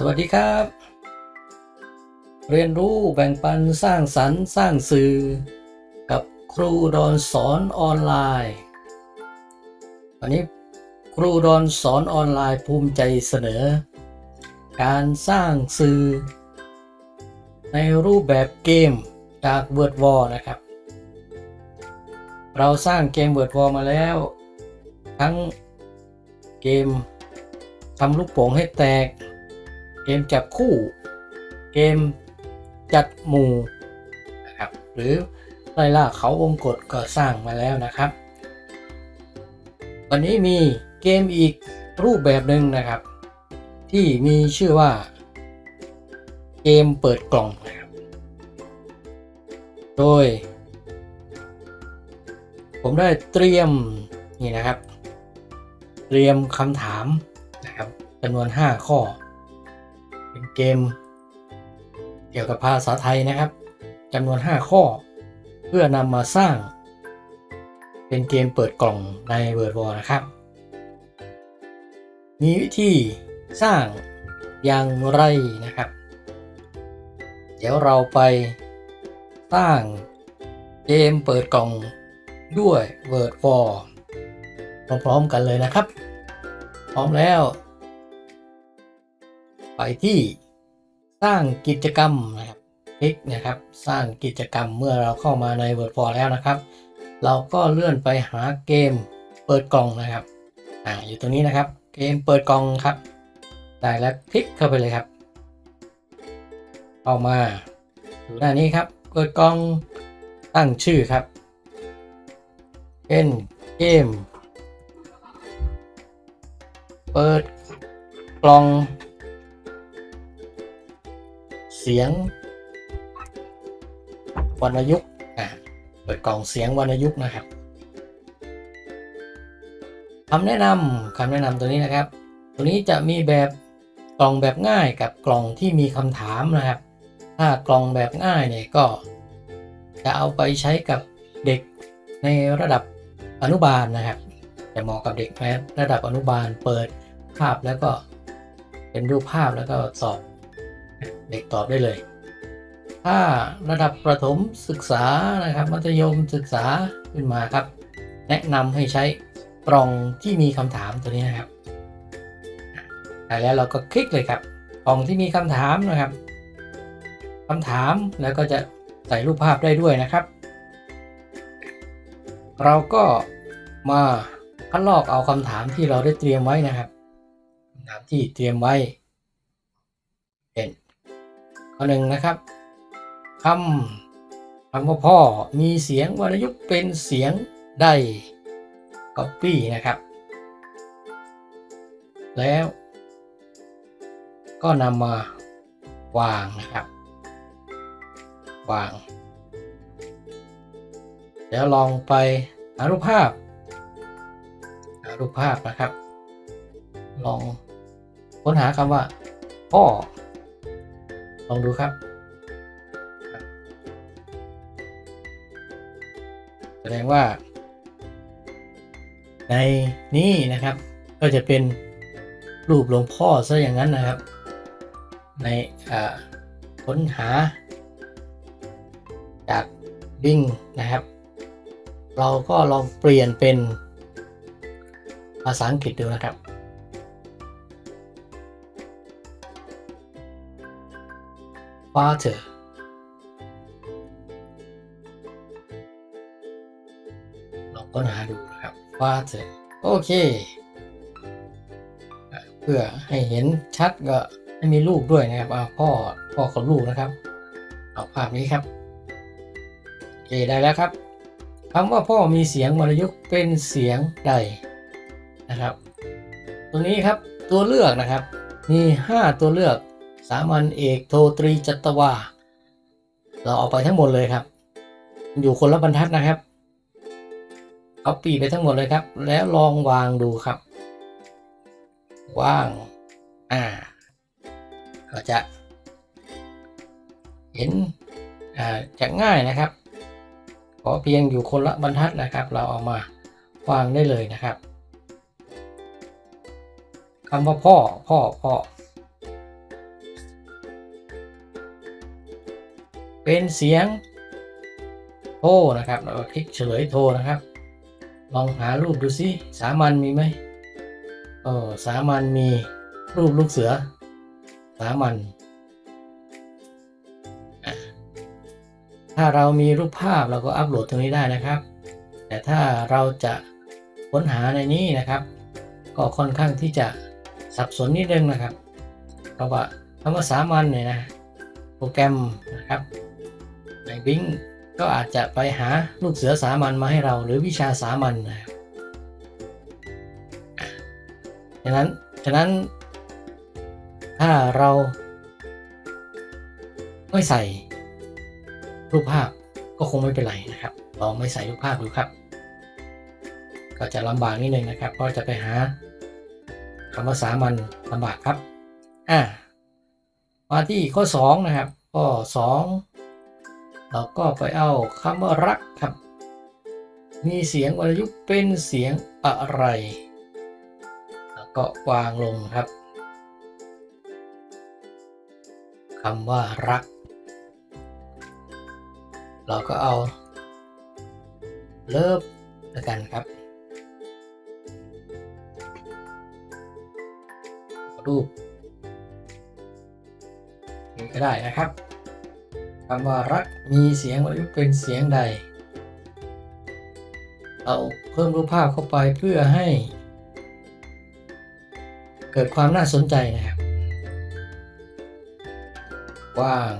สวัสดีครับ เรียนรู้แบ่งปันสร้างสรรค์สร้างสื่อ กับครูดอนสอนออนไลน์วันนี้ครูดอนสอนออนไลน์ภูมิใจเสนอ การสร้างสื่อ ในรูปแบบเกมจาก Word Wall นะครับ เราสร้างเกม Word Wall มาแล้ว ทั้งเกมทำลูกโป่งให้แตก เกมจับคู่ เกมจัดหมู่นะครับหรือไล่ล่าเขาวงกฏก็สร้างมาแล้วนะครับวันนี้มีเกมอีกรูปแบบหนึ่งนะครับ ที่มีชื่อว่า เกมเปิดกล่องนะครับ โดย ผมได้เตรียมนี่นะครับ เตรียมคำถามนะครับจำนวน 5 ข้อ เป็นเกม เกี่ยวกับภาษาไทยนะครับจำนวน 5 ข้อ เพื่อนำมาสร้าง เป็นเกมเปิดกล่องใน Word Wall นะครับ มีวิธีสร้างอย่างไรนะครับ เดี๋ยวเราไปสร้างเกมเปิดกล่องด้วย Word Wall พร้อมๆกันเลยนะครับ พร้อมแล้ว ไปที่สร้างกิจกรรมนะครับคลิกนะครับ สร้างกิจกรรมเมื่อเราเข้ามาใน Word Wall แล้วนะครับ เราก็เลื่อนไปหาเกมเปิดกล่องนะครับอ่าอยู่ตรงนี้นะครับ เกมเปิดกล่องครับ ได้แล้วคลิกเข้าไปเลยครับเข้ามาดูหน้านี้ครับ เปิดกล่องตั้งชื่อครับเป็นเกม เปิดกล่อง เสียง วรรณยุกต์อ่าเปิดกล่องเสียงวรรณยุกต์นะครับคำแนะนำคำแนะนำตัวนี้นะครับ ตัวนี้จะมีแบบกล่องแบบง่ายกับกล่องที่มีคำถามนะครับ ถ้ากล่องแบบง่ายเนี่ยก็จะเอาไปใช้กับเด็กในระดับอนุบาลนะครับจะเหมาะกับเด็กในระดับอนุบาลเปิดภาพแล้วก็เป็นรูปภาพแล้วก็ตอบ เด็กตอบได้เลย ถ้าระดับประถมศึกษานะครับ มัธยมศึกษาขึ้นมาครับ แนะนำให้ใช้กล่องที่มีคำถามตัวนี้นะครับแล้วเราก็คลิกเลยครับกล่องที่มีคำถามนะครับคำถามแล้วก็จะใส่รูปภาพได้ด้วยนะครับ เราก็มาคัดลอกเอาคำถามที่เราได้เตรียมไว้นะครับคำถามที่เตรียมไว้ ข้อหนึ่งนะครับคำคำว่าพ่อมีเสียงวรรณยุกต์เป็นเสียงใด copy นะครับ แล้วก็นำมาวางนะครับ วางเดี๋ยวลองไปหารูปภาพหารูปภาพนะครับ ลองค้นหาคำว่าพ่อ ลองดูครับ แสดงว่า ในนี้นะครับ ก็จะเป็นรูปหลวงพ่อซะอย่างนั้นนะครับ ในอ่าค้นหา จากบิงนะครับ เราก็ลองเปลี่ยนเป็นภาษาอังกฤษดูนะครับ father ลองค้นหาดูนะครับ father โอเค เพื่อให้เห็นชัดก็ให้มีลูกด้วยนะครับอ่าพ่อพ่อของลูกนะครับ เอาภาพนี้ครับโอเคได้แล้วครับคำว่าพ่อมีเสียงวรรยุกเป็นเสียงใดนะครับ ตรงนี้ครับตัวเลือกนะครับ มี 5 ตัวเลือก สามัญเอกโทตรีจัตวา เราเอาไปทั้งหมดเลยครับ อยู่คนละบรรทัดนะครับเอาปีไปทั้งหมดเลยครับ แล้วลองวางดูครับ ว่าง อ่าก็จะ เห็น อ่าจะง่ายนะครับ ขอเพียงอยู่คนละบรรทัดนะครับ เราเอามาวางได้เลยนะครับคำว่าพ่อ พ่อ พ่อ เป็นเสียงโทรนะครับเราคลิกเฉลยโทรนะครับ ลองหารูปดูซิสามัญมีไหมเออสามัญมีรูปลูกเสือ สามัญถ้าเรามีรูปภาพเราก็อัปโหลดตรงนี้ได้นะครับ แต่ถ้าเราจะค้นหาในนี้นะครับ ก็ค่อนข้างที่จะสับสนนิดนึงนะครับเพราะว่าคำว่าสามัญเนี่ยนะโปรแกรมนะครับ ในบิงก็อาจจะไปหาลูกเสือสามัญมาให้เราหรือวิชาสามัญนะครับฉะนั้นฉะนั้นถ้าเราไม่ใส่รูปภาพก็คงไม่เป็นไรนะครับลองไม่ใส่รูปภาพดูครับ ก็จะลำบากนิดนึงนะครับเพราะจะไปหาคำว่าสามัญลำบากครับอ่ามาที่ข้อ 2 นะครับ ข้อ 2 เราก็ไปเอาคำว่ารักครับ มีเสียงวรรณยุกต์เป็นเสียงอะไร แล้วก็วางลงครับคำว่ารัก เราก็เอาเลิฟแล้วกันครับ รูปนี้ก็ได้นะครับ คำว่ารักมีเสียงวรรยุกต์เป็นเสียงใด เราเพิ่มรูปภาพเข้าไปเพื่อให้ เกิดความน่าสนใจนะครับว้าง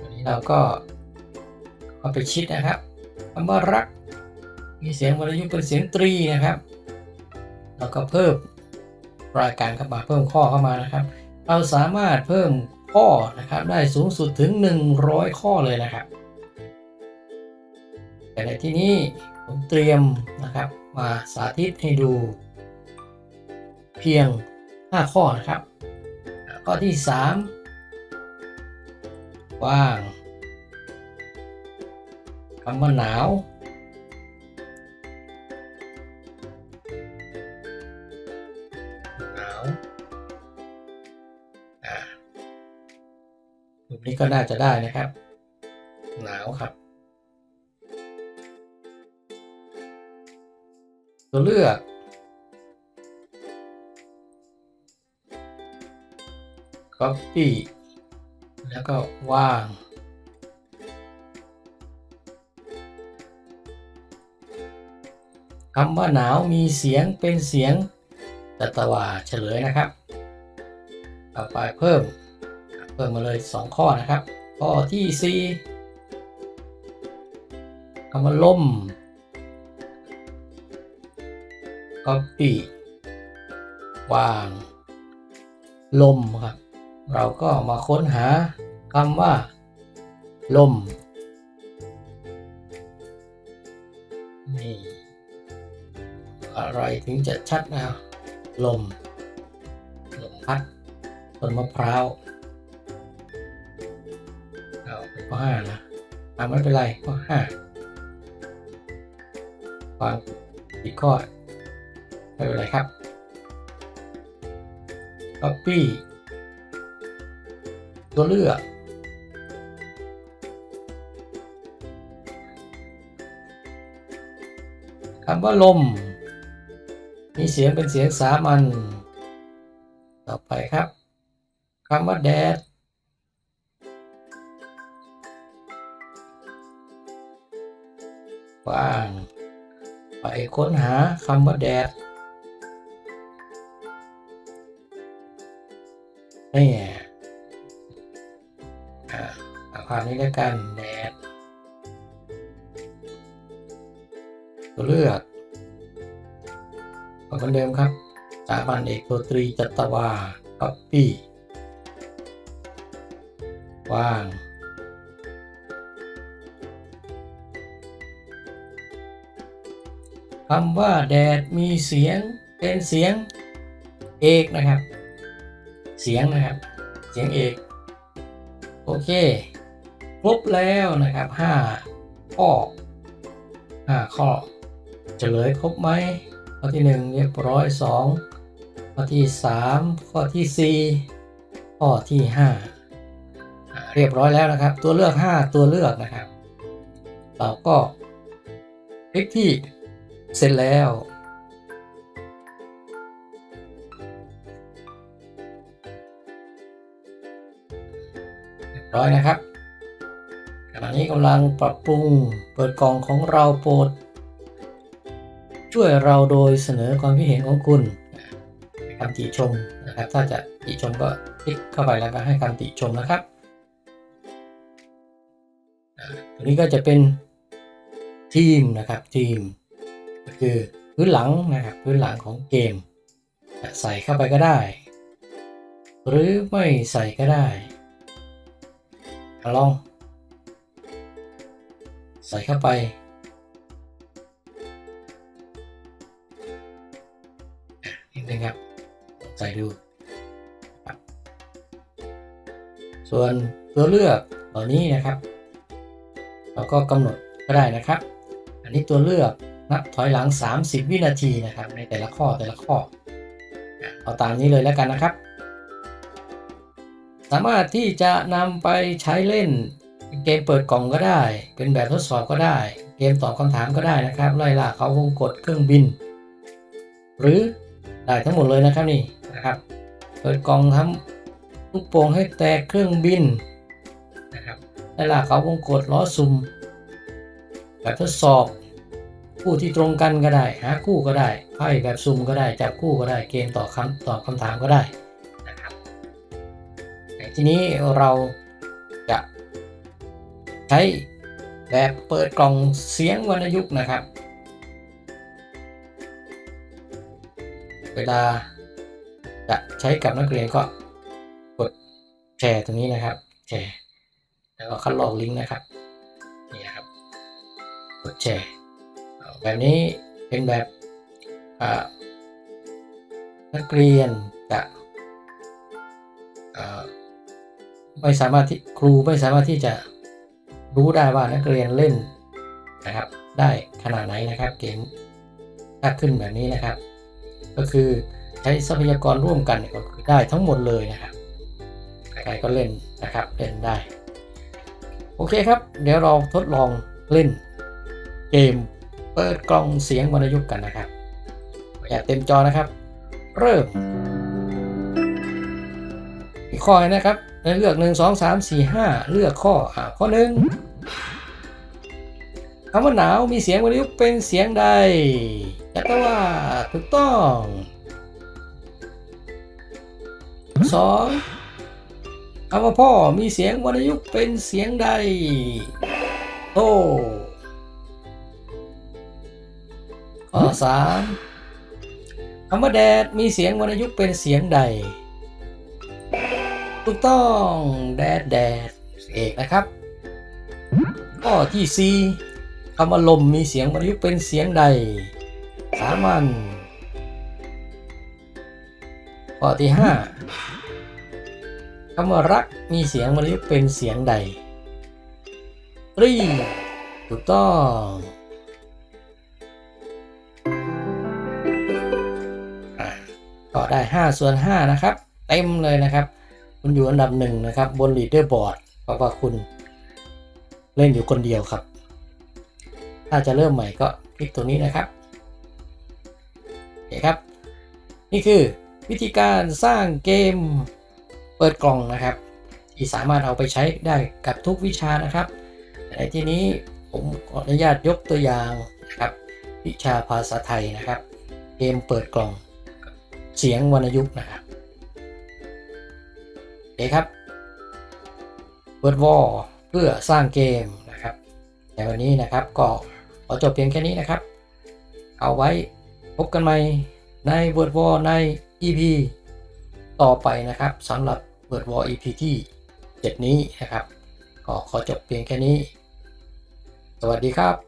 อันนี้เราก็เอาไปชิดนะครับคำว่ารัก มีเสียงวรรยุกต์เป็นเสียงตรีนะครับแล้วก็เพิ่มรายการเข้ามาเพิ่มข้อเข้ามานะครับ เราสามารถเพิ่มข้อนะครับได้สูงสุดถึง 100 ข้อเลยนะครับ แต่ในที่นี้ผมเตรียมนะครับมาสาธิตให้ดู เพียง 5 ข้อนะครับ ข้อที่ 3 ว่างคำว่าหนาว ก็น่าจะได้นะครับ หนาวครับ ตัวเลือก copy แล้วก็ว่าง คำว่าหนาวมีเสียงเป็นเสียงตัตวาเฉลยนะครับ ต่อไปเพิ่ม เพิ่มมาเลย 2 ข้อนะครับ ข้อที่ 4คำว่าลม copy วางลมครับ เราก็มาค้นหาคำว่า ลม นี่ อะไรถึงจะชัดนะลม ลมพัดต้นมะพร้าว ห้านะอ่าไม่เป็นไรข้อห้าฟังอีกข้อไม่เป็นไรครับ copy ตัวเลือกคำว่าลม มีเสียงเป็นเสียงสามัญต่อไปครับคำว่าแดด ว่างไปค้นหาคำว่าแดดนี่อ่าความนี้แล้วกันแดดตัวเลือกเหมือนเดิมครับสามัญเอกตัวตรีจัตวาคัปปี้ว่าง คำว่าแดดมีเสียงเป็นเสียงเอกนะครับ เสียงนะครับ เสียงเอก โอเค ครบแล้วนะครับห้าข้อห้าข้อเฉลยครบไหมข้อที่หนึ่งเรียบร้อยสองข้อที่สามข้อที่สี่ข้อที่ห้าเรียบร้อยแล้วนะครับ ตัวเลือก 5 ตัวเลือกนะครับ เราก็คลิกที่ เสร็จแล้วเรียบร้อยนะครับขณะนี้กำลังปรับปรุงเปิดกล่องของเราโปรด ช่วยเราโดยเสนอความคิดเห็นของคุณให้คำติชมนะครับ ถ้าจะติชมก็คลิกเข้าไปแล้วก็ให้คำติชมนะครับอ่าตัวนี้ก็จะเป็นทีมนะครับทีมก็ คือพื้นหลังนะครับพื้นหลังของเกมใส่เข้าไปก็ได้ หรือไม่ใส่ก็ได้ลอง ใส่เข้าไป นิดนึงครับ ใส่ดู ส่วนตัวเลือกเหล่านี้นะครับ เราก็กำหนดก็ได้นะครับ อันนี้ตัวเลือก นับถอยหลัง 30 วินาทีนะครับ ในแต่ละข้อแต่ละข้อเอาตามนี้เลยแล้วกันนะครับ สามารถที่จะนำไปใช้เล่นเกมเปิดกล่องก็ได้ เป็นแบบทดสอบก็ได้ เกมตอบคำถามก็ได้นะครับไล่ล่าเขาวงกดเครื่องบิน หรือได้ทั้งหมดเลยนะครับนี่นะครับเปิดกล่องทำลูกโป่งให้แตกเครื่องบินนะครับไล่ล่าเขาวงกดล้อซุ่มแบบทดสอบ คู่ที่ตรงกันก็ได้ หาคู่ก็ได้ไพ่แบบซุ่มก็ได้จับคู่ก็ได้เกมต่อคำตอบคำถามก็ได้นะครับทีนี้เราจะใช้แบบเปิดกล่องเสียงวรรณยุกต์นะครับ เวลาจะใช้กับนักเรียนก็กดแชร์ตรงนี้นะครับ แชร์ แล้วก็คัดลอกลิงก์นะครับ นี่ครับ กดแชร์ แบบนี้เป็นแบบนักเรียนจะไม่สามารถที่ครูไม่สามารถที่จะรู้ได้ว่านักเรียนเล่นนะครับได้ขนาดไหนนะครับเกมถ้าขึ้นแบบนี้นะครับ ก็คือใช้ทรัพยากรร่วมกันก็คือได้ทั้งหมดเลยนะครับใครก็เล่นนะครับเล่นได้ โอเคครับ เดี๋ยวเราทดลองเล่นเกม เปิดกล่องเสียงวรรณยุกต์กันนะครับอยากเต็มจอนะครับ เริ่มอีกข้อนะครับเลือก 1 2 3 4 5 เลือกข้ออ่าข้อหนึ่งคำว่าหนาวมีเสียงวรรณยุกต์เป็นเสียงใดจักรว่าถูกต้องสองคำว่าพ่อมีเสียงวรรณยุกต์เป็นเสียงใดโต ข้อสามคำว่าแดดมีเสียงวรรณยุกต์เป็นเสียงใด ถูกต้องแดดแดดเอกนะครับ ข้อที่4คำว่าลมมีเสียงวรรณยุกต์เป็นเสียงใด สามัญข้อที่5คำว่ารักมีเสียงวรรณยุกต์เป็นเสียงใดรีถูกต้อง ก็ได้ 5 ส่วน 5 นะครับ เต็มเลยนะครับ คุณอยู่อันดับหนึ่งนะครับ บนลีดเดอร์บอร์ดเพราะว่าคุณเล่นอยู่คนเดียวครับ ถ้าจะเริ่มใหม่ก็คลิกตัวนี้นะครับโอเคครับ นี่คือวิธีการสร้างเกมเปิดกล่องนะครับ ที่สามารถเอาไปใช้ได้กับทุกวิชานะครับในที่นี้ผมขออนุญาตยกตัวอย่างนะครับ วิชาภาษาไทยนะครับ เกมเปิดกล่อง เสียงวรรณยุกต์นะครับโอเคครับเปิดวอลเพื่อสร้างเกมนะครับในวันนี้นะครับก็ขอจบเพียงแค่นี้นะครับ เอาไว้พบกันใหม่ใน Word War ใน EP ต่อไปนะครับสำหรับ Word War EP ที่ 7 นี้นะครับ ก็ขอจบเพียงแค่นี้ สวัสดีครับ